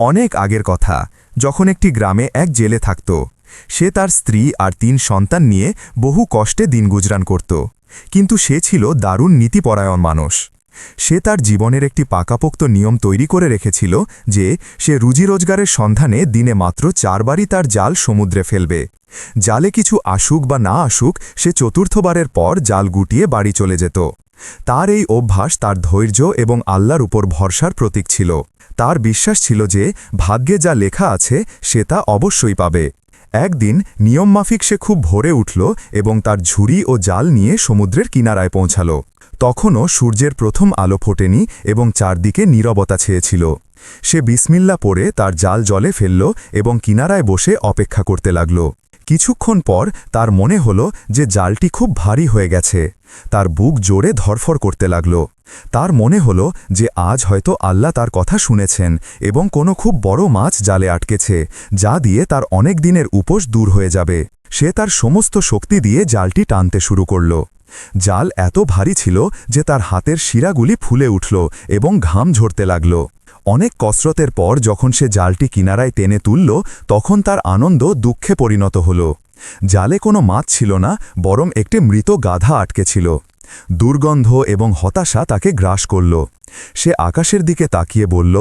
অনেক আগের কথা, যখন একটি গ্রামে এক জেলে থাকত। সে তার স্ত্রী আর তিন সন্তান নিয়ে বহু কষ্টে দিন গুজরান করত। কিন্তু সে ছিল দারুণ নীতিপরায়ণ মানুষ। সে তার জীবনের একটি পাকাপোক্ত নিয়ম তৈরি করে রেখেছিল যে, সে রুজি রোজগারের সন্ধানে দিনে মাত্র চারবারই তার জাল সমুদ্রে ফেলবে। জালে কিছু আসুক বা না আসুক, সে চতুর্থবারের পর জাল গুটিয়ে বাড়ি চলে যেত। তার এই অভ্যাস তার ধৈর্য এবং আল্লাহর উপর ভরসার প্রতীক ছিল। তার বিশ্বাস ছিল যে, ভাগ্যে যা লেখা আছে, সে তা অবশ্যই পাবে। একদিন নিয়মমাফিক সে খুব ভোরে উঠল এবং তার ঝুড়ি ও জাল নিয়ে সমুদ্রের কিনারায় পৌঁছাল। তখনও সূর্যের প্রথম আলো ফোটেনি এবং চারদিকে নীরবতা ছেয়েছিল। সে বিসমিল্লা পড়ে তার জাল জলে ফেলল এবং কিনারায় বসে অপেক্ষা করতে লাগল। কিছুক্ষণ পর তার মনে হল যে জালটি খুব ভারী হয়ে গেছে। তার বুক জোরে ধরফর করতে লাগল। তার মনে হল যে আজ হয়তো আল্লাহ তার কথা শুনেছেন এবং কোনো খুব বড় মাছ জালে আটকেছে, যা দিয়ে তার অনেক দিনের উপোস দূর হয়ে যাবে। সে তার সমস্ত শক্তি দিয়ে জালটি টানতে শুরু করল। জাল এত ভারী ছিল যে তার হাতের শিরাগুলি ফুলে উঠল এবং ঘাম ঝরতে লাগল। অনেক কসরতের পর যখন সে জালটি কিনারায় টেনে তুলল, তখন তার আনন্দ দুঃখে পরিণত হল। জালে কোনো মাছ ছিল না, বরং একটি মৃত গাধা আটকে ছিল। দুর্গন্ধ এবং হতাশা তাকে গ্রাস করল। সে আকাশের দিকে তাকিয়ে বলল,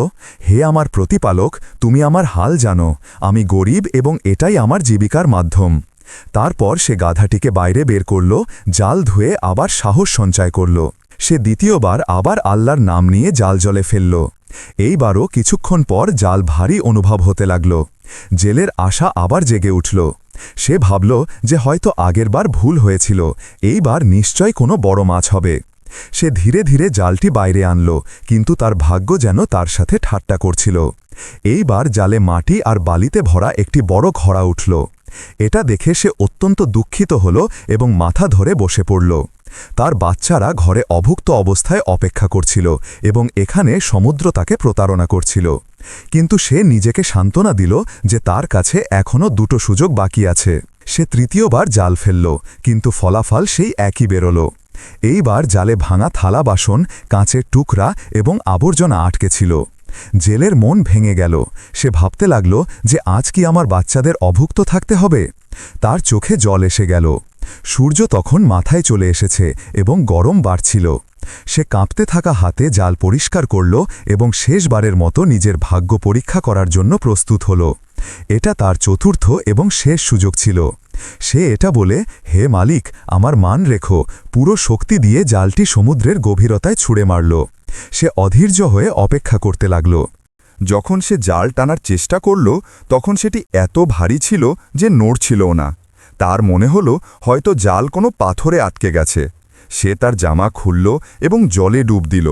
হে আমার প্রতিপালক, তুমি আমার হাল জানো। আমি গরিব এবং এটাই আমার জীবিকার মাধ্যম। তারপর সে গাধাটিকে বাইরে বের করল, জাল ধুয়ে আবার সাহস সঞ্চয় করল। সে দ্বিতীয়বার আবার আল্লাহর নাম নিয়ে জাল জলে ফেলল। এইবারও কিছুক্ষণ পর জাল ভারী অনুভব হতে লাগল। জেলের আশা আবার জেগে উঠল। সে ভাবল যে হয়তো আগেরবার ভুল হয়েছিল, এইবার নিশ্চয় কোনো বড় মাছ হবে। সে ধীরে ধীরে জালটি বাইরে আনল, কিন্তু তার ভাগ্য যেন তার সাথে ঠাট্টা করছিল। এইবার জালে মাটি আর বালিতে ভরা একটি বড় ঘড়া উঠল। এটা দেখে সে অত্যন্ত দুঃখিত হল এবং মাথা ধরে বসে পড়ল। তার বাচ্চারা ঘরে অভুক্ত অবস্থায় অপেক্ষা করছিল এবং এখানে সমুদ্র তাকে প্রতারণা করছিল। কিন্তু সে নিজেকে সান্ত্বনা দিল যে তার কাছে এখনও দুটো সুযোগ বাকি আছে। সে তৃতীয়বার জাল ফেলল, কিন্তু ফলাফল সেই একই বেরোল। এইবার জালে ভাঙা থালা বাসন, কাঁচের টুকরা এবং আবর্জনা আটকে ছিল। জেলের মন ভেঙে গেল। সে ভাবতে লাগল যে আজ কি আমার বাচ্চাদের অভুক্ত থাকতে হবে? তার চোখে জল এসে গেল। সূর্য তখন মাথায় চলে এসেছে এবং গরম বাড়ছিল। সে কাঁপতে থাকা হাতে জাল পরিষ্কার করল এবং শেষবারের মতো নিজের ভাগ্য পরীক্ষা করার জন্য প্রস্তুত হল। এটা তার চতুর্থ এবং শেষ সুযোগ ছিল। সে এটা বলে, হে মালিক, আমার মান রেখো। পুরো শক্তি দিয়ে জালটি সমুদ্রের গভীরতায় ছুঁড়ে মারল। সে অধীর্য হয়ে অপেক্ষা করতে লাগল। যখন সে জাল টানার চেষ্টা করল, তখন সেটি এত ভারী ছিল যে নড়ছিলও না। তার মনে হল, হয়তো জাল কোনো পাথরে আটকে গেছে। সে তার জামা খুলল এবং জলে ডুব দিল।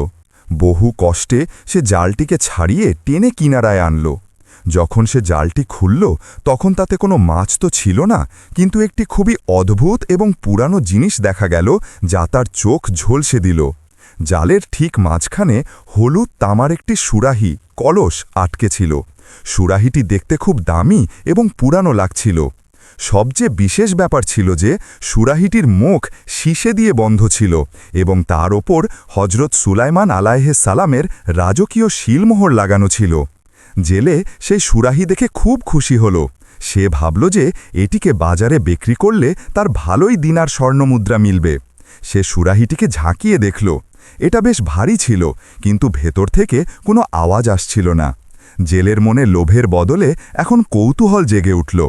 বহু কষ্টে সে জালটিকে ছাড়িয়ে টেনে কিনারায় আনল। যখন সে জালটি খুলল, তখন তাতে কোনো মাছ তো ছিল না, কিন্তু একটি খুবই অদ্ভুত এবং পুরানো জিনিস দেখা গেল, যা তার চোখ ঝলসে দিল। জালের ঠিক মাঝখানে হলুদ তামার একটি সুরাহি, কলস আটকে ছিল। সুরাহিটি দেখতে খুব দামি এবং পুরানো লাগছিল। সবচেয়ে বিশেষ ব্যাপার ছিল যে, সুরাহিটির মুখ শীষে দিয়ে বন্ধ ছিল এবং তার ওপর হজরত সুলাইমান আলাহে সালামের রাজকীয় শিলমোহর লাগানো ছিল। জেলে সেই সুরাহি দেখে খুব খুশি হল। সে ভাবল যে, এটিকে বাজারে বিক্রি করলে তার ভালোই দিনার স্বর্ণমুদ্রা মিলবে। সে সুরাহিটিকে ঝাঁকিয়ে দেখল। এটা বেশ ভারী ছিল, কিন্তু ভেতর থেকে কোনো আওয়াজ আসছিল না। জেলের মনে লোভের বদলে এখন কৌতূহল জেগে উঠল।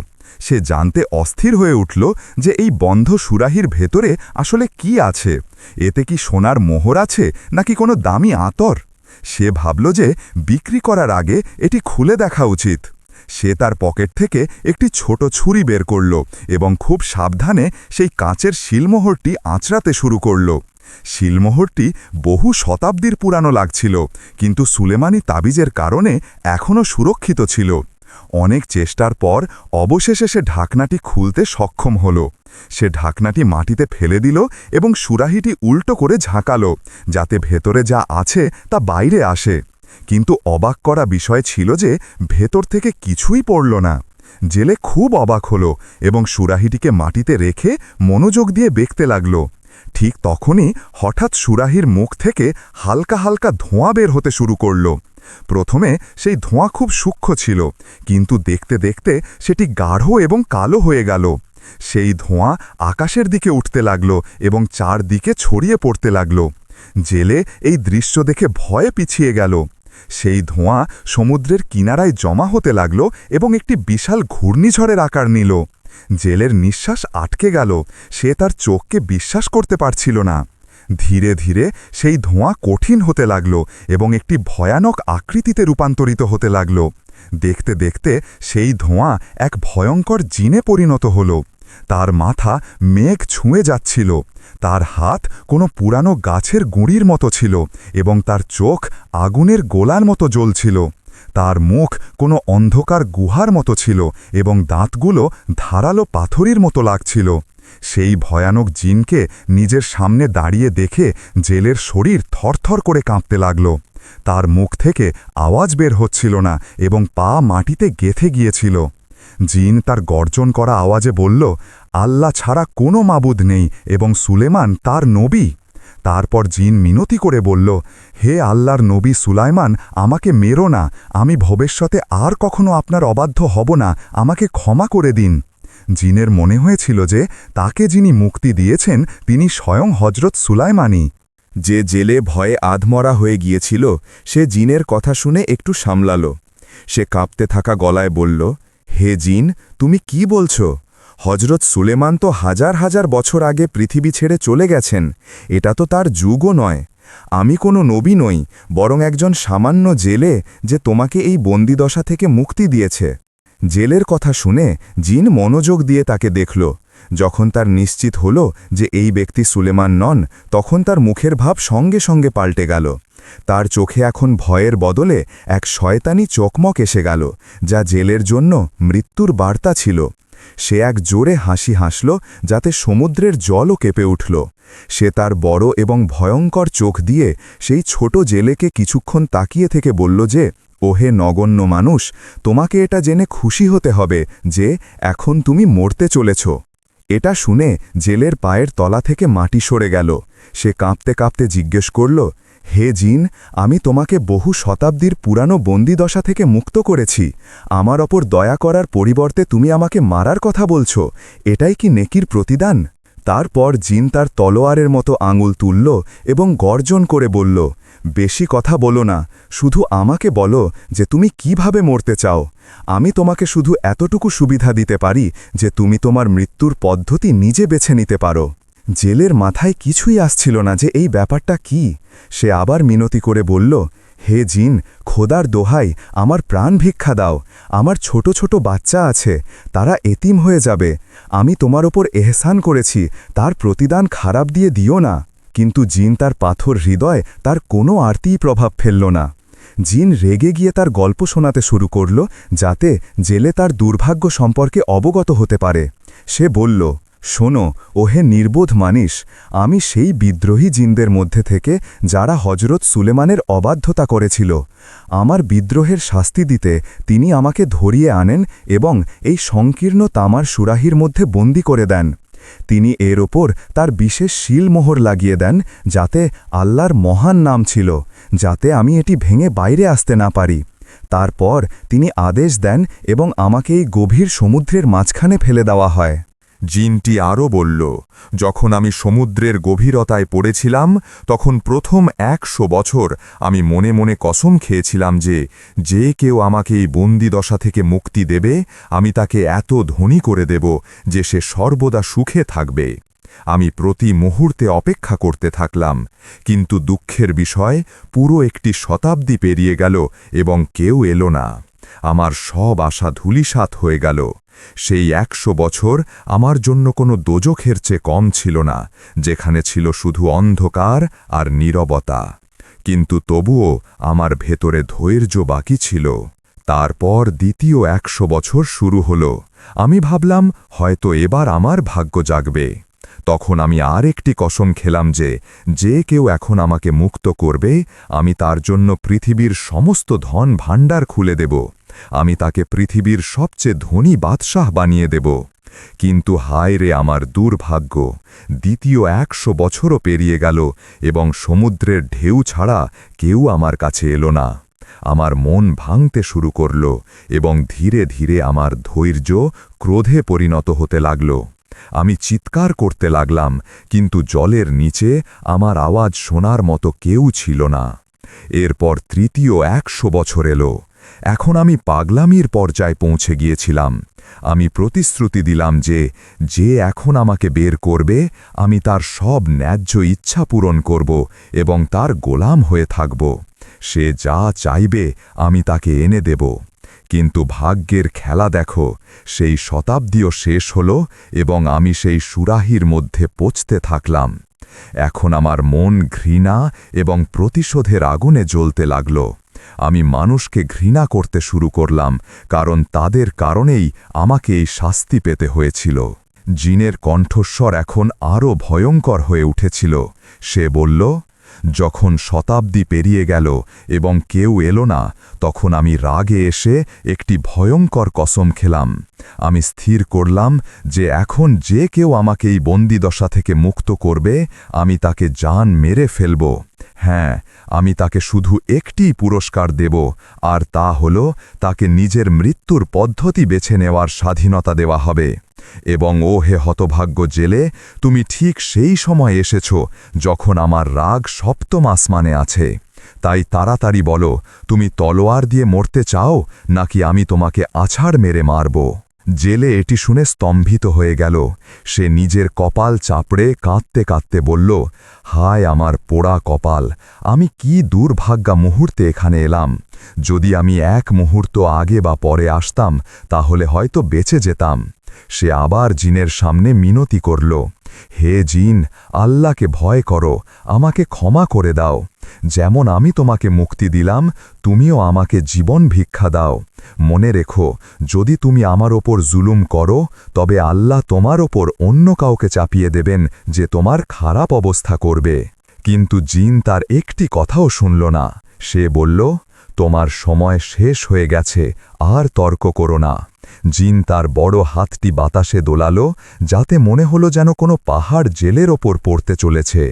সে জানতে অস্থির হয়ে উঠল যে এই বন্ধ সুরাহির ভেতরে আসলে কি আছে। এতে কি সোনার মোহর আছে, নাকি কোনো দামি আতর? সে ভাবল যে বিক্রি করার আগে এটি খুলে দেখা উচিত। সে তার পকেট থেকে একটি ছোট ছুরি বের করল এবং খুব সাবধানে সেই কাঁচের শিলমোহরটি আঁচড়াতে শুরু করল। শিলমোহরটি বহু শতাব্দীর পুরানো লাগছিল, কিন্তু সুলেমানি তাবিজের কারণে এখনও সুরক্ষিত ছিল। অনেক চেষ্টার পর অবশেষে সে ঢাকনাটি খুলতে সক্ষম হল। সে ঢাকনাটি মাটিতে ফেলে দিল এবং সুরাহিটি উল্টো করে ঝাঁকালো, যাতে ভেতরে যা আছে তা বাইরে আসে। কিন্তু অবাক করা বিষয় ছিল যে ভেতর থেকে কিছুই পড়ল না। জেলে খুব অবাক হল এবং সুরাহিটিকে মাটিতে রেখে মনোযোগ দিয়ে দেখতে লাগল। ঠিক তখনই হঠাৎ সুরাহির মুখ থেকে হালকা হালকা ধোঁয়া বের হতে শুরু করল। প্রথমে সেই ধোঁয়া খুব সূক্ষ্ম ছিল, কিন্তু দেখতে দেখতে সেটি গাঢ় এবং কালো হয়ে গেল। সেই ধোঁয়া আকাশের দিকে উঠতে লাগল এবং চারদিকে ছড়িয়ে পড়তে লাগল। জেলে এই দৃশ্য দেখে ভয়ে পিছিয়ে গেল। সেই ধোঁয়া সমুদ্রের কিনারায় জমা হতে লাগল এবং একটি বিশাল ঘূর্ণিঝড়ের আকার নিল। জেলের নিঃশ্বাস আটকে গেল, সে তার চোখকে বিশ্বাস করতে পারছিল না। ধীরে ধীরে সেই ধোঁয়া কঠিন হতে লাগল এবং একটি ভয়ানক আকৃতিতে রূপান্তরিত হতে লাগল। দেখতে দেখতে সেই ধোঁয়া এক ভয়ঙ্কর জিনে পরিণত হল। তার মাথা মেঘ ছুঁয়ে যাচ্ছিল, তার হাত কোনো পুরানো গাছের গুঁড়ির মতো ছিল এবং তার চোখ আগুনের গোলার মতো জ্বলছিল। তার মুখ কোনো অন্ধকার গুহার মতো ছিল এবং দাঁতগুলো ধারালো পাথরের মতো লাগছিল। সেই ভয়ানক জিনকে নিজের সামনে দাঁড়িয়ে দেখে জেলের শরীর থরথর করে কাঁপতে লাগল। তার মুখ থেকে আওয়াজ বের হচ্ছিল না এবং পা মাটিতে গেথে গিয়েছিল। জিন তার গর্জন করা আওয়াজে বলল, আল্লাহ ছাড়া কোনো মাবুদ নেই এবং সুলেমান তার নবী। তারপর জিন মিনতি করে বলল, হে আল্লাহর নবী সুলাইমান, আমাকে মেরো না। আমি ভবিষ্যতে আর কখনো আপনার অবাধ্য হব না। আমাকে ক্ষমা করে দিন। জিনের মনে হয়েছিল যে তাকে যিনি মুক্তি দিয়েছেন, তিনি স্বয়ং হজরত সুলাইমানি যে জেলে ভয়ে আধমরা হয়ে গিয়েছিল, সে জিনের কথা শুনে একটু সামলাল। সে কাঁপতে থাকা গলায় বলল, হে জিন, তুমি কি বলছো? হজরত সুলেমান তো হাজার হাজার বছর আগে পৃথিবী ছেড়ে চলে গেছেন, এটা তো তার যুগও নয়। আমি কোনো নবী নই, বরং একজন সামান্য জেলে যে তোমাকে এই বন্দিদশা থেকে মুক্তি দিয়েছে। জেলের কথা শুনে জিন মনোযোগ দিয়ে তাকে দেখল। যখন তার নিশ্চিত হল যে এই ব্যক্তি সুলেমান নন, তখন তার মুখের ভাব সঙ্গে সঙ্গে পাল্টে গেল। তার চোখে এখন ভয়ের বদলে এক শয়তানি চকমক এসে গেল, যা জেলের জন্য মৃত্যুর বার্তা ছিল। সে এক জোরে হাসি হাসল যাতে সমুদ্রের জলও কেঁপে উঠল। সে তার বড় এবং ভয়ঙ্কর চোখ দিয়ে সেই ছোট জেলেকে কিছুক্ষণ তাকিয়ে থেকে বলল যে, ওহে নগণ্য মানুষ, তোমাকে এটা জেনে খুশি হতে হবে যে এখন তুমি মরতে চলেছ। এটা শুনে জেলের পায়ের তলা থেকে মাটি সরে গেল। সে কাঁপতে কাঁপতে জিজ্ঞেস করল হে জিন, আমি তোমাকে বহু শতাব্দীর পুরানো বন্দিদশা থেকে মুক্ত করেছি। আমার ওপর দয়া করার পরিবর্তে তুমি আমাকে মারার কথা বলছ। এটাই কি নেকির প্রতিদান? তারপর জিন তার তলোয়ারের মতো আঙুল তুলল এবং গর্জন করে বলল, বেশি কথা বলো না, শুধু আমাকে বলো যে তুমি কীভাবে মরতে চাও। আমি তোমাকে শুধু এতটুকু সুবিধা দিতে পারি যে তুমি তোমার মৃত্যুর পদ্ধতি নিজে বেছে নিতে পারো। জেলের মাথায় কিছুই আসছিল না যে এই ব্যাপারটা কি। সে আবার মিনতি করে বলল, হে জিন, খোদার দোহাই, আমার প্রাণ ভিক্ষা দাও। আমার ছোট ছোট বাচ্চা আছে, তারা এতিম হয়ে যাবে। আমি তোমার ওপর এহসান করেছি, তার প্রতিদান খারাপ দিয়ে দিও না। কিন্তু জিন তার পাথর হৃদয়, তার কোনো আরতিই প্রভাব ফেলল না। জিন রেগে গিয়ে তার গল্প শোনাতে শুরু করল, যাতে জেলে তার দুর্ভাগ্য সম্পর্কে অবগত হতে পারে। সে বলল শোনো, ওহে নির্বোধ মানিস, আমি সেই বিদ্রোহী জিনদের মধ্যে থেকে যারা হজরত সুলেমানের অবাধ্যতা করেছিল, আমার বিদ্রোহের শাস্তি দিতে তিনি আমাকে ধরিয়ে আনেন এবং এই সংকীর্ণ তামার সুরাহির মধ্যে বন্দি করে দেন। তিনি এর ওপর তার বিশেষ শিলমোহর লাগিয়ে দেন, যাতে আল্লাহর মহান নাম ছিল, যাতে আমি এটি ভেঙে বাইরে আসতে না পারি। তারপর তিনি আদেশ দেন এবং আমাকে এই গভীর সমুদ্রের মাঝখানে ফেলে দেওয়া হয়। জিনটি আরও বলল, যখন আমি সমুদ্রের গভীরতায় পড়েছিলাম, তখন প্রথম একশো বছর আমি মনে মনে কসম খেয়েছিলাম যে যে কেউ আমাকে এই বন্দিদশা থেকে মুক্তি দেবে, আমি তাকে এত ধনী করে দেব যে সে সর্বদা সুখে থাকবে। আমি প্রতি মুহূর্তে অপেক্ষা করতে থাকলাম, কিন্তু দুঃখের বিষয় পুরো একটি শতাব্দী পেরিয়ে গেল এবং কেউ এলো না। আমার সব আশা ধূলিসাৎ হয়ে গেল। সেই একশো বছর আমার জন্য কোনো দোজখের চেয়ে কম ছিল না, যেখানে ছিল শুধু অন্ধকার আর নীরবতা। কিন্তু তবুও আমার ভেতরে ধৈর্য বাকি ছিল। তারপর দ্বিতীয় একশো বছর শুরু হল। আমি ভাবলাম, হয়তো এবার আমার ভাগ্য জাগবে। তখন আমি আর একটি কসম খেলাম যে যে কেউ এখন আমাকে মুক্ত করবে, আমি তার জন্য পৃথিবীর সমস্ত ধন ভাণ্ডার খুলে দেব। আমি তাকে পৃথিবীর সবচেয়ে ধনী বাদশাহ বানিয়ে দেব। কিন্তু হায় রে আমার দুর্ভাগ্য, দ্বিতীয় একশো বছরও পেরিয়ে গেল এবং সমুদ্রের ঢেউ ছাড়া কেউ আমার কাছে এলো না। আমার মন ভাঙতে শুরু করল এবং ধীরে ধীরে আমার ধৈর্য ক্রোধে পরিণত হতে লাগল। আমি চিৎকার করতে লাগলাম, কিন্তু জলের নিচে আমার আওয়াজ শোনার মতো কেউ ছিল না। এরপর তৃতীয় একশো বছর এলো। এখন আমি পাগলামির পর্যায়ে পৌঁছে গিয়েছিলাম। আমি প্রতিশ্রুতি দিলাম যে যে এখন আমাকে বের করবে, আমি তার সব ন্যায্য ইচ্ছা পূরণ করব এবং তার গোলাম হয়ে থাকব। সে যা চাইবে, আমি তাকে এনে দেব। কিন্তু ভাগ্যের খেলা দেখো, সেই শতাব্দীও শেষ হল এবং আমি সেই সুরাহির মধ্যে পচতে থাকলাম। এখন আমার মন ঘৃণা এবং প্রতিশোধের আগুনে জ্বলতে লাগল। আমি মানুষকে ঘৃণা করতে শুরু করলাম, কারণ তাদের কারণেই আমাকে এই শাস্তি পেতে হয়েছিল। জিনের কণ্ঠস্বর এখন আরও ভয়ঙ্কর হয়ে উঠেছিল। সে বলল, যখন শতাব্দী পেরিয়ে গেল এবং কেউ এলো না, তখন আমি রাগে এসে একটি ভয়ঙ্কর কসম খেলাম। আমি স্থির করলাম যে এখন যে কেউ আমাকে এই বন্দিদশা থেকে মুক্ত করবে, আমি তাকে জান মেরে ফেলব। হ্যাঁ আমি তাকে শুধু একটি পুরস্কার দেব, আর তা হল তাকে নিজের মৃত্যুর পদ্ধতি বেছে নেওয়ার স্বাধীনতা দেওয়া হবে। এবং ও হে হতভাগ্য জেলে, তুমি ঠিক সেই সময় এসেছ যখন আমার রাগ সপ্তম আসমানে আছে। তাই তাড়াতাড়ি বলো, তুমি তলোয়ার দিয়ে মরতে চাও নাকি আমি তোমাকে আছাড় মেরে মারব? জেলে এটি শুনে স্তম্ভিত হয়ে গেল। সে নিজের কপাল চাপড়ে কাঁদতে কাঁদতে বলল, হায় আমার পোড়া কপাল, আমি কি দুর্ভাগ্যা মুহূর্তে এখানে এলাম। যদি আমি এক মুহূর্ত আগে বা পরে আসতাম, তাহলে হয়তো বেঁচে যেতাম। সে আবার জিনের সামনে মিনতি করল। হে জিন, আল্লাহকে ভয় করো, আমাকে ক্ষমা করে দাও। যেমন আমি তোমাকে মুক্তি দিলাম, তুমিও আমাকে জীবন ভিক্ষা দাও। মনে রেখো, যদি তুমি আমার ওপর জুলুম করো, তবে আল্লাহ তোমার ওপর অন্য কাউকে চাপিয়ে দেবেন যে তোমার খারাপ অবস্থা করবে। কিন্তু জিন তার একটি কথাও শুনল না। সে বলল তোমার সময় শেষ হয়ে গেছে, আর তর্ক করো না। জিন তার বড় হাতটি বাতাসে দোলালো, যাতে মনে হলো যেন কোনো পাহাড় জেলের ওপর পড়তে চলেছে।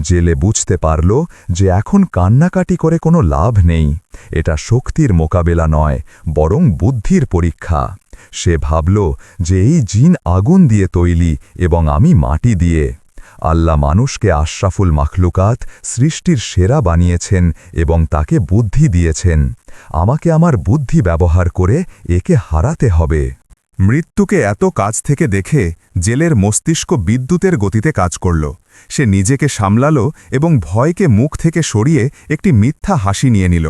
জেলে বুঝতে পারল যে এখন কান্নাকাটি করে কোনো লাভ নেই। এটা শক্তির মোকাবেলা নয়, বরং বুদ্ধির পরীক্ষা। সে ভাবল যে এই জিন আগুন দিয়ে তৈলি এবং আমি মাটি দিয়ে আল্লাহ মানুষকে আশরাফুল মাখলুকাত সৃষ্টির সেরা বানিয়েছেন এবং তাকে বুদ্ধি দিয়েছেন। আমাকে আমার বুদ্ধি ব্যবহার করে একে হারাতে হবে। মৃত্যুকে এত কাছ থেকে দেখে জেলের মস্তিষ্ক বিদ্যুতের গতিতে কাজ করল। সে নিজেকে সামলালো এবং ভয়কে মুখ থেকে সরিয়ে একটি মিথ্যা হাসি নিয়ে নিল।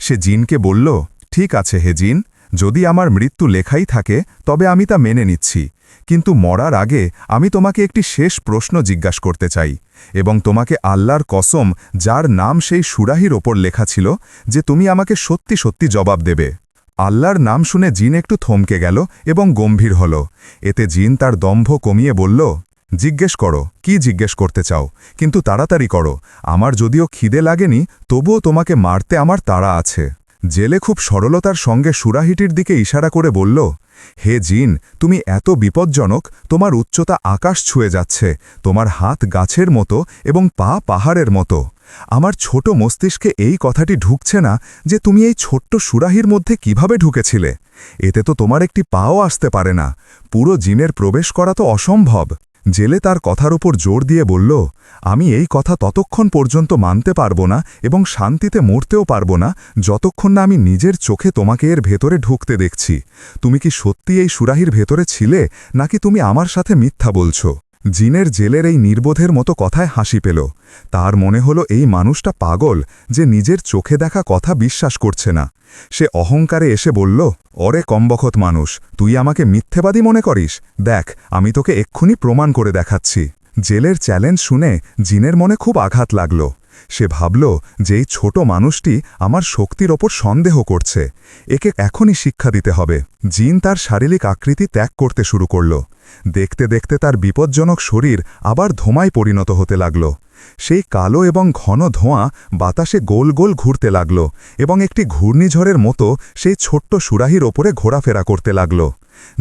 সে জিনকে বলল, ঠিক আছে হে জিন যদি আমার মৃত্যু লেখাই থাকে, তবে আমি তা মেনে নিচ্ছি। কিন্তু মরার আগে আমি তোমাকে একটি শেষ প্রশ্ন জিজ্ঞাসা করতে চাই, এবং তোমাকে আল্লাহর কসম, যার নাম সেই সুরাহির ওপর লেখা ছিল, যে তুমি আমাকে সত্যি সত্যি জবাব দেবে। আল্লাহর নাম শুনে জিন একটু থমকে গেল এবং গম্ভীর হল। এতে জিন তার দম্ভ কমিয়ে বলল, জিজ্ঞেস করো, কি জিজ্ঞেস করতে চাও? কিন্তু তাড়াতাড়ি করো। আমার যদিও খিদে লাগেনি, তবুও তোমাকে মারতে আমার তাড়া আছে। জেলে খুব সরলতার সঙ্গে সুরাহিটির দিকে ইশারা করে বলল, হে জিন, তুমি এত বিপজ্জনক, তোমার উচ্চতা আকাশ ছুঁয়ে যাচ্ছে, তোমার হাত গাছের মতো এবং পা পাহাড়ের মতো। আমার ছোট মস্তিষ্কে এই কথাটি ঢুকছে না যে তুমি এই ছোট্ট সুরাহির মধ্যে কীভাবে ঢুকেছিলে। এতে তো তোমার একটি পাও আসতে পারে না। পুরো জিনের প্রবেশ করা তো অসম্ভব। জেলে তার কথার ওপর জোর দিয়ে বলল, আমি এই কথা ততক্ষণ পর্যন্ত মানতে পারব না এবং শান্তিতে মরতেও পারব না যতক্ষণ না আমি নিজের চোখে তোমাকে এর ভেতরে ঢুকতে দেখছি। তুমি কি সত্যি এই সুরাহির ভেতরে ছিলে নাকি তুমি আমার সাথে মিথ্যা বলছো? জিনের জেলের এই নির্বোধের মতো কথায় হাসি পেল। তার মনে হলো এই মানুষটা পাগল যে নিজের চোখে দেখা কথা বিশ্বাস করছে না। সে অহংকারে এসে বলল, অরে কমবখত মানুষ, তুই আমাকে মিথ্যেবাদী মনে করিস? দেখ, আমি তোকে এক্ষুনি প্রমাণ করে দেখাচ্ছি। জেলের চ্যালেঞ্জ শুনে জিনের মনে খুব আঘাত লাগল। সে ভাবল যে এই ছোট মানুষটি আমার শক্তির ওপর সন্দেহ করছে। একে এখনই শিক্ষা দিতে হবে। জিন তার শারীরিক আকৃতি ত্যাগ করতে শুরু করল। দেখতে দেখতে তার বিপজ্জনক শরীর আবার ধোঁয়ায় পরিণত হতে লাগল। সেই কালো এবং ঘন ধোঁয়া বাতাসে গোল গোল ঘুরতে লাগল এবং একটি ঘূর্ণিঝড়ের মতো সেই ছোট্ট সুরাহির ওপরে ঘোরাফেরা করতে লাগল।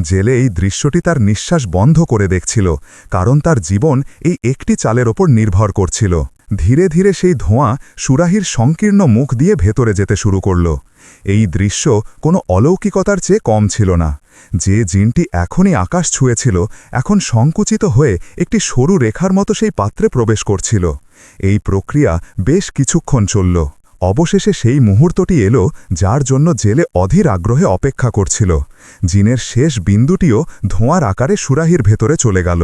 জেলে এই দৃশ্যটি তার নিঃশ্বাস বন্ধ করে দেখছিল, কারণ তার জীবন এই একটি চালের ওপর নির্ভর করছিল। ধীরে ধীরে সেই ধোঁয়া সুরাহির সংকীর্ণ মুখ দিয়ে ভেতরে যেতে শুরু করল। এই দৃশ্য কোনো অলৌকিকতার চেয়ে কম ছিল না। যে জিনটি এখনই আকাশ ছুঁয়েছিল, এখন সংকুচিত হয়ে একটি সরু রেখার মতো সেই পাত্রে প্রবেশ করছিল। এই প্রক্রিয়া বেশ কিছুক্ষণ চলল। অবশেষে সেই মুহূর্তটি এলো যার জন্য জেলে অধীর আগ্রহে অপেক্ষা করছিল। জিনের শেষ বিন্দুটিও ধোঁয়ার আকারে সুরাহির ভেতরে চলে গেল।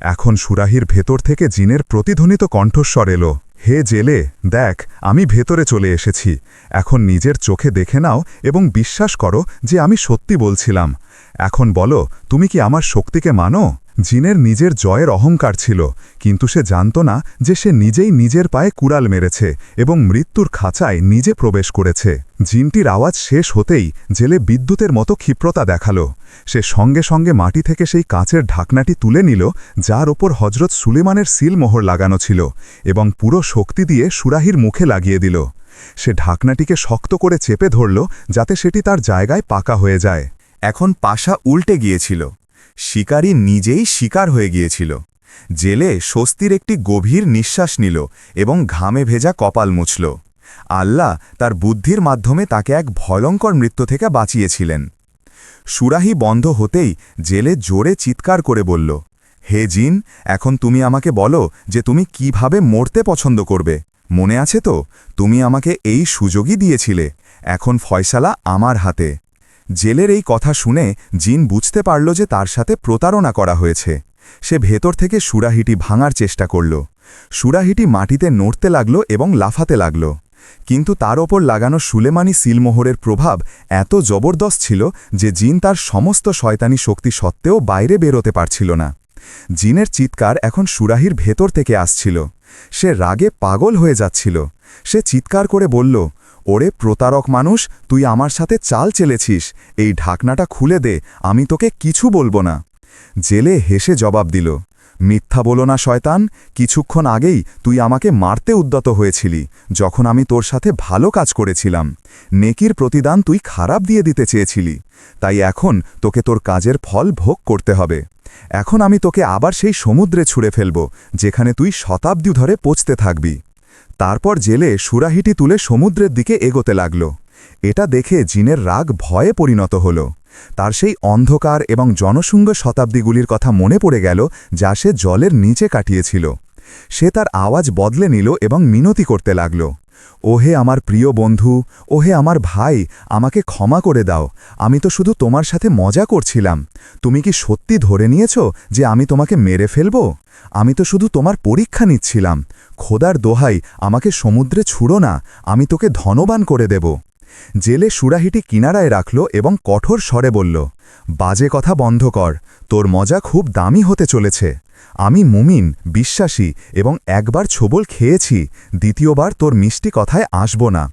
এখন সুরাহির ভেতর থেকে জিনের প্রতিধ্বনিত কণ্ঠস্বর এলো, হে জেলে, দেখ, আমি ভেতরে চলে এসেছি। এখন নিজের চোখে দেখে নাও এবং বিশ্বাস করো যে আমি সত্যি বলছিলাম। এখন বলো, তুমি কি আমার শক্তিকে মানো? জিনের নিজের জয়ের অহংকার ছিল, কিন্তু সে জানত না যে সে নিজেই নিজের পায়ে কুড়াল মেরেছে এবং মৃত্যুর খাঁচায় নিজে প্রবেশ করেছে। জিনটির আওয়াজ শেষ হতেই জেলে বিদ্যুতের মতো ক্ষিপ্রতা দেখাল। সে সঙ্গে সঙ্গে মাটি থেকে সেই কাঁচের ঢাকনাটি তুলে নিল, যার ওপর হজরত সুলেমানের সিলমোহর লাগানো ছিল এবং পুরো শক্তি দিয়ে সুরাহির মুখে লাগিয়ে দিল। সে ঢাকনাটিকে শক্ত করে চেপে ধরল, যাতে সেটি তার জায়গায় পাকা হয়ে যায়। এখন পাশা উল্টে গিয়েছিল। শিকারী নিজেই শিকার হয়ে গিয়েছিল। জেলে স্বস্তির একটি গভীর নিঃশ্বাস নিল এবং ঘামে ভেজা কপাল মুছল। আল্লাহ তার বুদ্ধির মাধ্যমে তাকে এক ভয়ঙ্কর মৃত্যু থেকে বাঁচিয়েছিলেন। সুরাহি বন্ধ হতেই জেলে জোরে চিৎকার করে বলল, হে জিন, এখন তুমি আমাকে বলো যে তুমি কীভাবে মরতে পছন্দ করবে। মনে আছে তো, তুমি আমাকে এই সুযোগই দিয়েছিলে। এখন ফয়সালা আমার হাতে। জেলের এই কথা শুনে জিন বুঝতে পারল যে তার সাথে প্রতারণা করা হয়েছে। সে ভেতর থেকে সুরাহিটি ভাঙার চেষ্টা করল। সুরাহিটি মাটিতে নড়তে লাগল এবং লাফাতে লাগল। কিন্তু তার ওপর লাগানো সুলেমানি সিলমোহরের প্রভাব এত জবরদস্ত ছিল যে জিন তার সমস্ত শয়তানি শক্তি সত্ত্বেও বাইরে বেরোতে পারছিল না। জিনের চিৎকার এখন সুরাহির ভেতর থেকে আসছিল। সে রাগে পাগল হয়ে যাচ্ছিল। সে চিৎকার করে বলল, ওরে প্রতারক মানুষ, তুই আমার সাথে চাল চেলেছিস। এই ঢাকনাটা খুলে দে, আমি তোকে কিছু বলব না। জেলে হেসে জবাব দিল মিথ্যা বলো না, শয়তান। কিছুক্ষণ আগেই তুই আমাকে মারতে উদ্যত হয়েছিলি, যখন আমি তোর সাথে ভালো কাজ করেছিলাম। নেকির প্রতিদান তুই খারাপ দিয়ে দিতে চেয়েছিলি, তাই এখন তোকে তোর কাজের ফল ভোগ করতে হবে। এখন আমি তোকে আবার সেই সমুদ্রে ছুঁড়ে ফেলব, যেখানে তুই শতাব্দী ধরে পচতে থাকবি। তারপর জেলে সুরাহিটি তুলে সমুদ্রের দিকে এগোতে লাগল। এটা দেখে জিনের রাগ ভয়ে পরিণত হল। তার সেই অন্ধকার এবং জনশুঙ্গ শতাব্দীগুলির কথা মনে পড়ে গেল, যা সে জলের নিচে কাটিয়েছিল। সে তার আওয়াজ বদলে নিল এবং মিনতি করতে লাগল। ওহে আমার প্রিয় বন্ধু, ওহে আমার ভাই, আমাকে ক্ষমা করে দাও। আমি তো শুধু তোমার সাথে মজা করছিলাম। তুমি কি সত্যি ধরে নিয়েছ যে আমি তোমাকে মেরে ফেলব? আমি তো শুধু তোমার পরীক্ষা নিচ্ছিলাম। খোদার দোহাই, আমাকে সমুদ্রে ছুড়ো না। আমি তোকে ধনবান করে দেব। জেলে সুরাহিটি কিনারায় রাখল এবং কঠোর স্বরে বলল, বাজে কথা বন্ধ কর, তোর মজা খুব দামি হতে চলেছে। আমি মুমিন, বিশ্বাসী এবং একবার ছোবল খেয়েছি, দ্বিতীয়বার তোর মিষ্টি কথায় আসব না।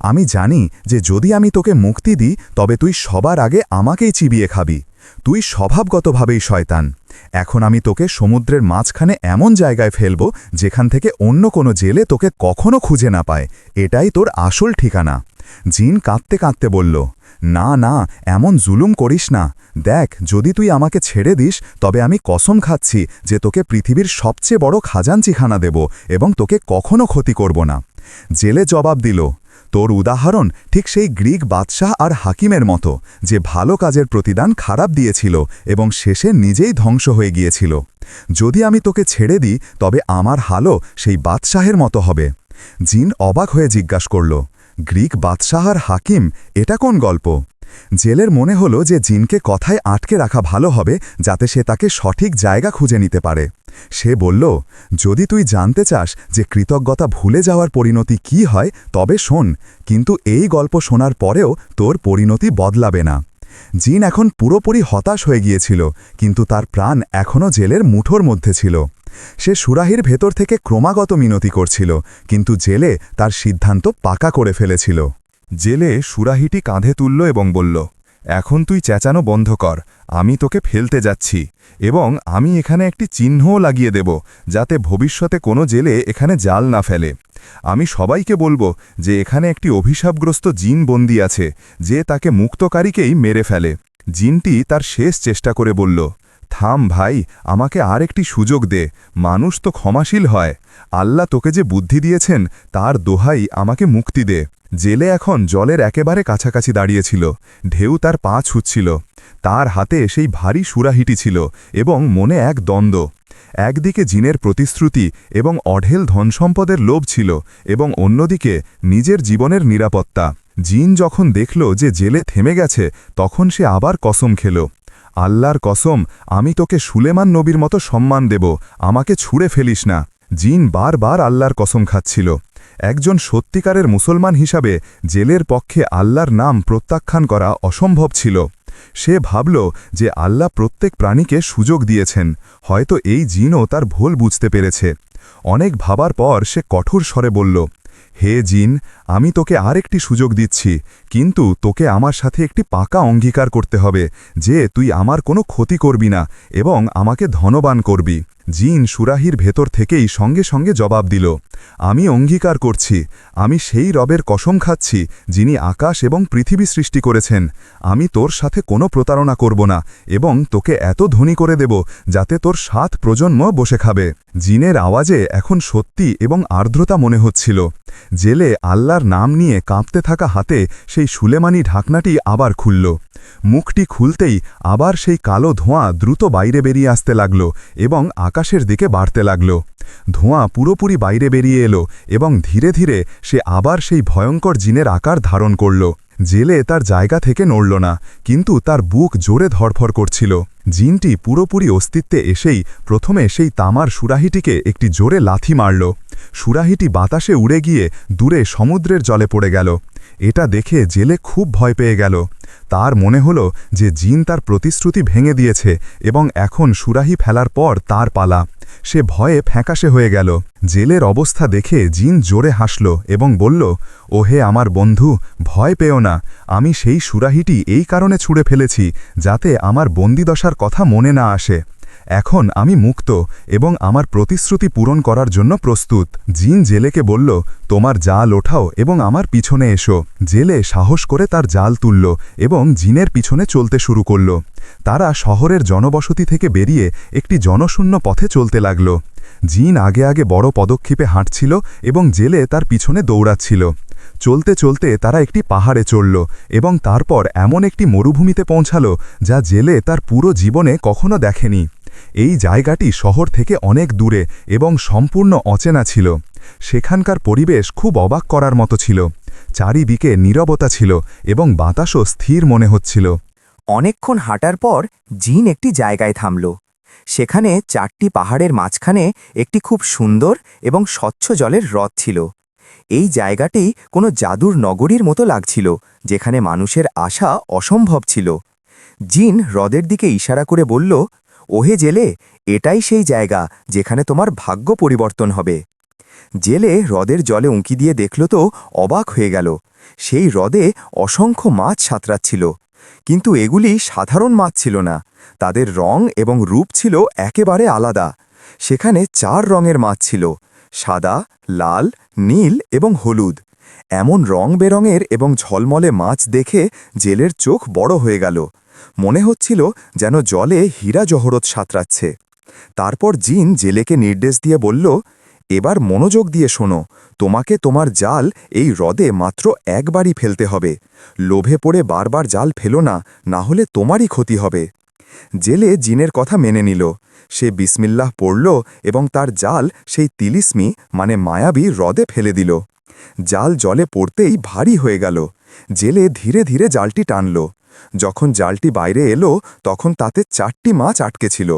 আমি জানি যে যদি আমি তোকে মুক্তি দিই, তবে তুই সবার আগে আমাকেই চিবিয়ে খাবি। তুই স্বভাবগতভাবেই শয়তান। এখন আমি তোকে সমুদ্রের মাঝখানে এমন জায়গায় ফেলব, যেখান থেকে অন্য কোনো জেলে তোকে কখনো খুঁজে না পায়। এটাই তোর আসল ঠিকানা। জিন কাঁদতে কাঁদতে বলল, না না, এমন জুলুম করিস না। দেখ, যদি তুই আমাকে ছেড়ে দিস, তবে আমি কসম খাচ্ছি যে তোকে পৃথিবীর সবচেয়ে বড় খাজানচিখানা দেব এবং তোকে কখনো ক্ষতি করব না। জেলে জবাব দিল, তোর উদাহরণ ঠিক সেই গ্রিক বাদশাহ আর হাকিমের মতো, যে ভালো কাজের প্রতিদান খারাপ দিয়েছিল এবং শেষে নিজেই ধ্বংস হয়ে গিয়েছিল। যদি আমি তোকে ছেড়ে দিই, তবে আমার হালও সেই বাদশাহের মতো হবে। জিন অবাক হয়ে জিজ্ঞাসা করল গ্রিক বাদশাহ আর হাকিম, এটা কোন গল্প? জেলের মনে হলো যে জিনকে কথায় আটকে রাখা ভালো হবে যাতে সে তাকে সঠিক জায়গা খুঁজে নিতে পারে। সে বলল, যদি তুই জানতে চাস যে কৃতজ্ঞতা ভুলে যাওয়ার পরিণতি কি হয়, তবে শোন, কিন্তু এই গল্প শোনার পরেও তোর পরিণতি বদলাবে না। জিন এখন পুরোপুরি হতাশ হয়ে গিয়েছিল, কিন্তু তার প্রাণ এখনও জেলের মুঠোর মধ্যে ছিল। সে সুরাহির ভেতর থেকে ক্রমাগত মিনতি করছিল, কিন্তু জেলে তার সিদ্ধান্ত পাকা করে ফেলেছিল। জেলে সুরাহিটি কাঁধে তুলল এবং বলল, এখন তুই চেঁচানো বন্ধ কর, আমি তোকে ফেলতে যাচ্ছি, এবং আমি এখানে একটি চিহ্নও লাগিয়ে দেব, যাতে ভবিষ্যতে কোনো জেলে এখানে জাল না ফেলে। আমি সবাইকে বলব যে এখানে একটি অভিশাপগ্রস্ত জিন বন্দি আছে, যে তাকে মুক্তকারীকেই মেরে ফেলে। জিনটি তার শেষ চেষ্টা করে বলল থাম ভাই, আমাকে আর একটি সুযোগ দে। মানুষ তো ক্ষমাশীল হয়। আল্লাহ তোকে যে বুদ্ধি দিয়েছেন, তার দোহাই আমাকে মুক্তি দে। জেলে এখন জলের একেবারে কাছাকাছি দাঁড়িয়েছিল। ঢেউ তার পা ছুটছিল তার হাতে সেই ভারী সুরাহিটি ছিল এবং মনে এক দ্বন্দ্ব। একদিকে জিনের প্রতিশ্রুতি এবং অঢেল ধনসম্পদের লোভ ছিল এবং অন্যদিকে নিজের জীবনের নিরাপত্তা। জিন যখন দেখল যে জেলে থেমে গেছে, তখন সে আবার কসম খেল। আল্লাহর কসম, আমি তোকে সুলেমান নবীর মতো সম্মান দেব, আমাকে ছুঁড়ে ফেলিস না। জিন বারবার আল্লাহর কসম খাচ্ছিল। একজন সত্যিকারের মুসলমান হিসাবে জেলের পক্ষে আল্লাহর নাম প্রত্যাখ্যান করা অসম্ভব ছিল। সে ভাবল যে আল্লাহ প্রত্যেক প্রাণীকে সুযোগ দিয়েছেন, হয়তো এই জিনও তার ভুল বুঝতে পেরেছে। অনেক ভাবার পর সে কঠোর স্বরে বলল হে জিন, আমি তোকে আর একটি সুযোগ দিচ্ছি, কিন্তু তোকে আমার সাথে একটি পাকা অঙ্গীকার করতে হবে, যে তুই আমার কোনো ক্ষতি করবি না এবং আমাকে ধনবান করবি। জিন সুরাহির ভেতর থেকেই সঙ্গে সঙ্গে জবাব দিল, আমি অঙ্গীকার করছি, আমি সেই রবের কসম খাচ্ছি যিনি আকাশ এবং পৃথিবী সৃষ্টি করেছেন। আমি তোর সাথে কোনো প্রতারণা করব না এবং তোকে এত ধনী করে দেব যাতে তোর সাত প্রজন্ম বসে খাবে। জিনের আওয়াজে এখন সত্যি এবং আর্দ্রতা মনে হচ্ছিল। জেলে আল্লাহর নাম নিয়ে কাঁপতে থাকা হাতে সেই সুলেমানি ঢাকনাটি আবার খুলল। মুখটি খুলতেই আবার সেই কালো ধোঁয়া দ্রুত বাইরে বেরিয়ে আসতে লাগল এবং আকাশের দিকে বাড়তে লাগল। ধোঁয়া পুরোপুরি বাইরে বেরিয়ে এলো এবং ধীরে ধীরে সে আবার সেই ভয়ঙ্কর জিনের আকার ধারণ করল। জেলে তার জায়গা থেকে নড়ল না, কিন্তু তার বুক জোরে ধরফর করছিল। জিনটি পুরোপুরি অস্তিত্বে এসেই প্রথমে সেই তামার সুরাহিটিকে একটি জোরে লাথি মারল। সুরাহিটি বাতাসে উড়ে গিয়ে দূরে সমুদ্রের জলে পড়ে গেল। এটা দেখে জেলে খুব ভয় পেয়ে গেল। তার মনে হল যে জিন তার প্রতিশ্রুতি ভেঙে দিয়েছে এবং এখন সুরাহি ফেলার পর তার পালা। সে ভয়ে ফ্যাঁকাশে হয়ে গেল। জেলের অবস্থা দেখে জিন জোরে হাসল এবং বলল, ওহে আমার বন্ধু, ভয় পেও না। আমি সেই সুরাহিটি এই কারণে ছুঁড়ে ফেলেছি যাতে আমার বন্দিদশার কথা মনে না আসে। এখন আমি মুক্ত এবং আমার প্রতিশ্রুতি পূরণ করার জন্য প্রস্তুত। জিন জেলেকে বলল, তোমার জাল ওঠাও এবং আমার পিছনে এসো। জেলে সাহস করে তার জাল তুলল এবং জিনের পিছনে চলতে শুরু করল। তারা শহরের জনবসতি থেকে বেরিয়ে একটি জনশূন্য পথে চলতে লাগল। জিন আগে আগে বড় পদক্ষেপে হাঁটছিল এবং জেলে তার পিছনে দৌড়াচ্ছিল। চলতে চলতে তারা একটি পাহাড়ে চড়ল এবং তারপর এমন একটি মরুভূমিতে পৌঁছাল যা জেলে তার পুরো জীবনে কখনো দেখেনি। এই জায়গাটি শহর থেকে অনেক দূরে এবং সম্পূর্ণ অচেনা ছিল। সেখানকার পরিবেশ খুব অবাক করার মতো ছিল। চারিদিকে নীরবতা ছিল এবং বাতাসও স্থির মনে হচ্ছিল। অনেকক্ষণ হাঁটার পর জিন একটি জায়গায় থামল। সেখানে চারটি পাহাড়ের মাঝখানে একটি খুব সুন্দর এবং স্বচ্ছ জলের হ্রদ ছিল। এই জায়গাটি কোনো জাদুর নগরীর মতো লাগছিল, যেখানে মানুষের আশা অসম্ভব ছিল। জিন হ্রদের দিকে ইশারা করে বলল ওহে জেলে, এটাই সেই জায়গা যেখানে তোমার ভাগ্য পরিবর্তন হবে। জেলে হ্রদের জলে উঁকি দিয়ে দেখল তো অবাক হয়ে গেল। সেই হ্রদে অসংখ্য মাছ সাঁতরাচ্ছিল। কিন্তু এগুলি সাধারণ মাছ ছিল না। তাদের রং এবং রূপ ছিল একেবারে আলাদা। সেখানে চার রঙের মাছ ছিল, সাদা, লাল, নীল এবং হলুদ। এমন রং বেরঙের এবং ঝলমলে মাছ দেখে জেলের চোখ বড় হয়ে গেল। মনে হচ্ছিল যেন জলে হীরা জহরত সাঁতরাচ্ছে। তারপর জিন জেলেকে নির্দেশ দিয়ে বলল, এবার মনোযোগ দিয়ে শোনো, তোমাকে তোমার জাল এই হ্রদে মাত্র একবারই ফেলতে হবে। লোভে পড়ে বারবার জাল ফেলো না না হলে তোমারই ক্ষতি হবে। জেলে জিনের কথা মেনে নিল। সে বিসমিল্লাহ পড়ল এবং তার জাল সেই তিলিস্মি মানে মায়াবী হ্রদে ফেলে দিল। জাল জলে পড়তেই ভারী হয়ে গেল। জেলে ধীরে ধীরে জালটি টানল। যখন জালটি বাইরে এলো, তখন তাতে চারটি মাছ আটকে ছিল।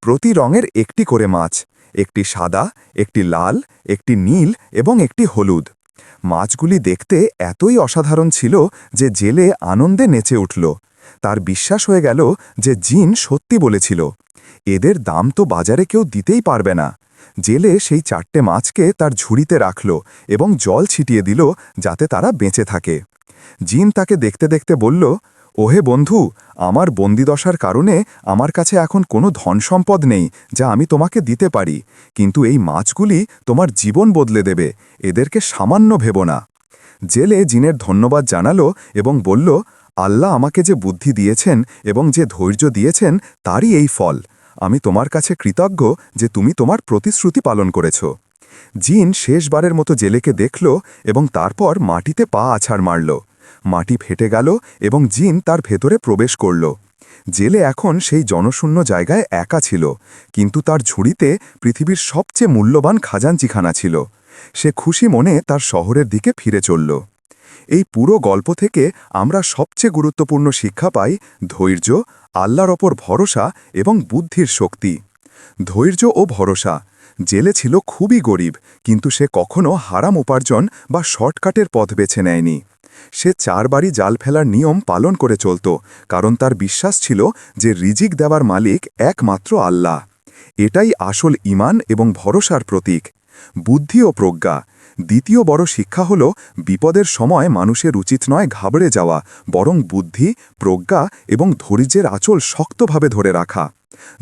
প্রতি রঙের একটি করে মাছ। একটি সাদা, একটি লাল, একটি নীল এবং একটি হলুদ। মাছগুলি দেখতে এতই অসাধারণ ছিল যে জেলে আনন্দে নেচে উঠল। তার বিশ্বাস হয়ে গেল যে জিন সত্যি বলেছিল। এদের দাম তো বাজারে কেউ দিতেই পারবে না। জেলে সেই চারটে মাছকে তার ঝুড়িতে রাখল এবং জল ছিটিয়ে দিল যাতে তারা বেঁচে থাকে। জিন তাকে দেখতে দেখতে বলল ওহে বন্ধু, আমার বন্দিদশার কারণে আমার কাছে এখন কোনো ধন সম্পদ নেই যা আমি তোমাকে দিতে পারি, কিন্তু এই মাছগুলি তোমার জীবন বদলে দেবে, এদেরকে সামান্য ভেব না। জেলে জিনের ধন্যবাদ জানালো এবং বলল, আল্লাহ আমাকে যে বুদ্ধি দিয়েছেন এবং যে ধৈর্য দিয়েছেন, তারই এই ফল। আমি তোমার কাছে কৃতজ্ঞ যে তুমি তোমার প্রতিশ্রুতি পালন করেছ। জিন শেষবারের মতো জেলেকে দেখল এবং তারপর মাটিতে পা আছাড় মারল। মাটি ফেটে গেল এবং জিন তার ভেতরে প্রবেশ করল। জেলে এখন সেই জনশূন্য জায়গায় একা ছিল, কিন্তু তার ঝুড়িতে পৃথিবীর সবচেয়ে মূল্যবান খাজাঞ্চিখানা ছিল। সে খুশি মনে তার শহরের দিকে ফিরে চলল। এই পুরো গল্প থেকে আমরা সবচেয়ে গুরুত্বপূর্ণ শিক্ষা পাই ধৈর্য, আল্লাহর ওপর ভরসা এবং বুদ্ধির শক্তি। ধৈর্য ও ভরসা। জেলে ছিল খুবই গরিব, কিন্তু সে কখনো হারাম উপার্জন বা শর্টকাটের পথ বেছে নেয়নি। সে চারবারই জাল ফেলার নিয়ম পালন করে চলত, কারণ তার বিশ্বাস ছিল যে রিজিক দেওয়ার মালিক একমাত্র আল্লাহ। এটাই আসল ইমান এবং ভরসার প্রতীক। বুদ্ধি ও প্রজ্ঞা। দ্বিতীয় বড় শিক্ষা হল, বিপদের সময় মানুষের উচিত নয় ঘাবড়ে যাওয়া, বরং বুদ্ধি, প্রজ্ঞা এবং ধৈর্যের আঁচল শক্তভাবে ধরে রাখা।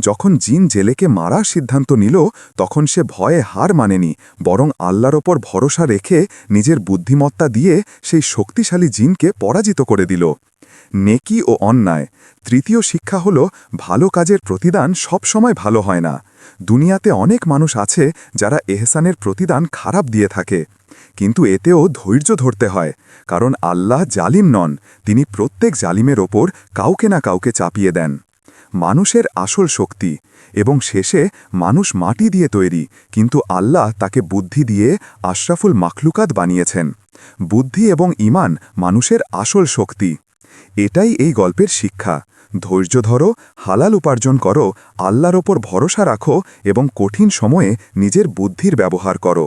যখন জিন জেলেকে মারার সিদ্ধান্ত নিল, তখন সে ভয়ে হার মানেনি, বরং আল্লাহর ওপর ভরসা রেখে নিজের বুদ্ধিমত্তা দিয়ে সেই শক্তিশালী জিনকে পরাজিত করে দিল। নেকি ও অন্যায়। তৃতীয় শিক্ষা হল, ভালো কাজের প্রতিদান সবসময় ভালো হয় না। দুনিয়াতে অনেক মানুষ আছে যারা এহসানের প্রতিদান খারাপ দিয়ে থাকে। কিন্তু এতেও ধৈর্য ধরতে হয়, কারণ আল্লাহ জালিম নন, তিনি প্রত্যেক জালিমের ওপর কাউকে না কাউকে চাপিয়ে দেন। মানুষের আসল শক্তি এবং শেষে মানুষ মাটি দিয়ে তৈরি, কিন্তু আল্লাহ তাকে বুদ্ধি দিয়ে আশরাফুল মাখলুকাত বানিয়েছেন। বুদ্ধি এবং ইমান মানুষের আসল শক্তি। এটাই এই গল্পের শিক্ষা। ধৈর্য ধরো, হালাল উপার্জন করো, আল্লাহর ওপর ভরসা রাখো এবং কঠিন সময়ে নিজের বুদ্ধির ব্যবহার করো।